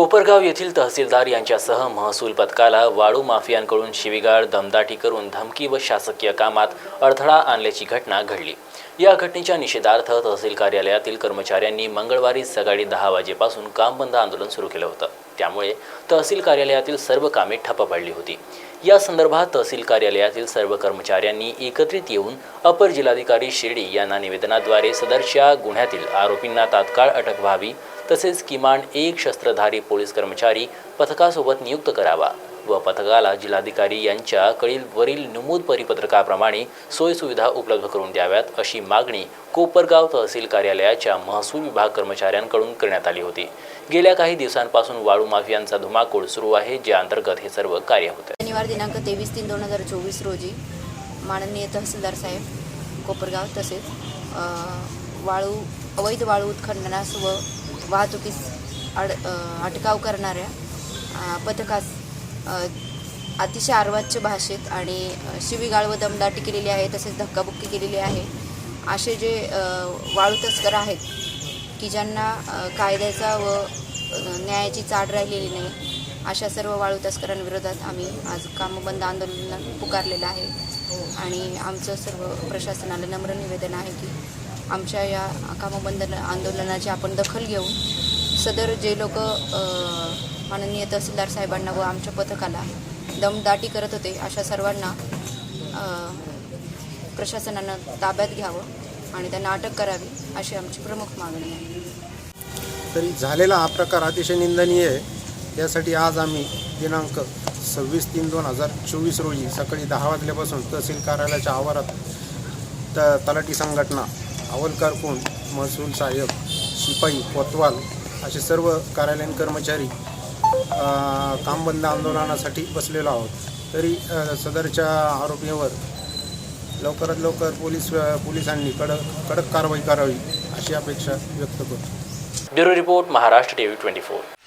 कोपरगाव येथील तहसीलदार यांच्यासह महसूल पथकाला वाळू माफियांकडून शिवीगाळ दमदाटी करून धमकी व शासकीय कामात अडथळा आणल्याची घटना घडली. या घटनेच्या निषेधार्थ तहसील कार्यालयातील कर्मचाऱ्यांनी मंगळवारी सकाळी दहा वाजेपासून काम बंद आंदोलन सुरू केलं होतं. त्यामुळे तहसील कार्यालयातील सर्व कामे ठप्प पडली होती. या संदर्भात तहसील कार्यालयातील सर्व कर्मचाऱ्यांनी एकत्रित येऊन अपर जिल्हाधिकारी शिर्डी यांना निवेदनाद्वारे सदरच्या गुन्ह्यातील आरोपींना तात्काळ अटक व्हावी तसेच किमान एक शस्त्रधारी पोलीस कर्मचारी पथकासोबत नियुक्त करावा व पथकाला जिल्हाधिकारी यांच्या कडीलवरील नमूद परिपत्रकाप्रमाणे सोयीसुविधा उपलब्ध करून द्याव्यात अशी मागणी कोपरगाव तहसील कार्यालयाच्या महसूल विभाग कर्मचाऱ्यांकडून करण्यात आली होती. गेल्या काही दिवसांपासून वाळू माफियांचा धुमाकूळ सुरू आहे ज्या अंतर्गत हे सर्व कार्य होते. शनिवार दिनांक तेवीस तीन दोन हजार चोवीस रोजी माननीय तहसीलदार साहेब कोपरगाव तसेच वाळू अवैध वाळू उत्खननास व वाहतुकीस अड अटकाव करणाऱ्या पथकास अतिशय अर्वाच्य भाषेत आणि शिवीगाळ व दमदाटी केलेली आहे तसेच धक्काबुक्की केलेली आहे असे जे वाळू तस्कर आहेत की ज्यांना कायद्याचा व न्यायाची चाड राहिलेली नाही अशा सर्व वाळू तस्करांविरोधात आम्ही आज कामबंद आंदोलन पुकारलेलं आहे. आणि आमचं सर्व प्रशासनाला नम्र निवेदन आहे की आमच्या या कामबंद आंदोलनाची आपण दखल घेऊन सदर जे लोक माननीय तहसीलदार साहेबांना व आमच्या पथकाला दमदाटी करत होते अशा सर्वांना प्रशासनानं ताब्यात घ्यावं आणि त्यांना अटक करावी अशी आमची प्रमुख मागणी आहे. तरी झालेला हा प्रकार अतिशय निंदनीय आहे. यासाठी आज आम्ही दिनांक सव्वीस तीन दोन हजार चोवीस रोजी सकाळी दहा वाजल्यापासून तहसील कार्यालयाच्या आवारात त तलाठी संघटना अवलकार कोण महसूल सहाय्यक शिपाई कोतवाल असे सर्व कार्यालयीन कर्मचारी अ, कामबंद आंदोलनासाठी बसलेलो आहोत. तरी सदरच्या आरोपीवर लवकरात लवकर पोलीस पोलिसांनी कडक कडक कारवाई करावी अशी अपेक्षा व्यक्त करतो. Bureau report Maharashtra TV twenty four.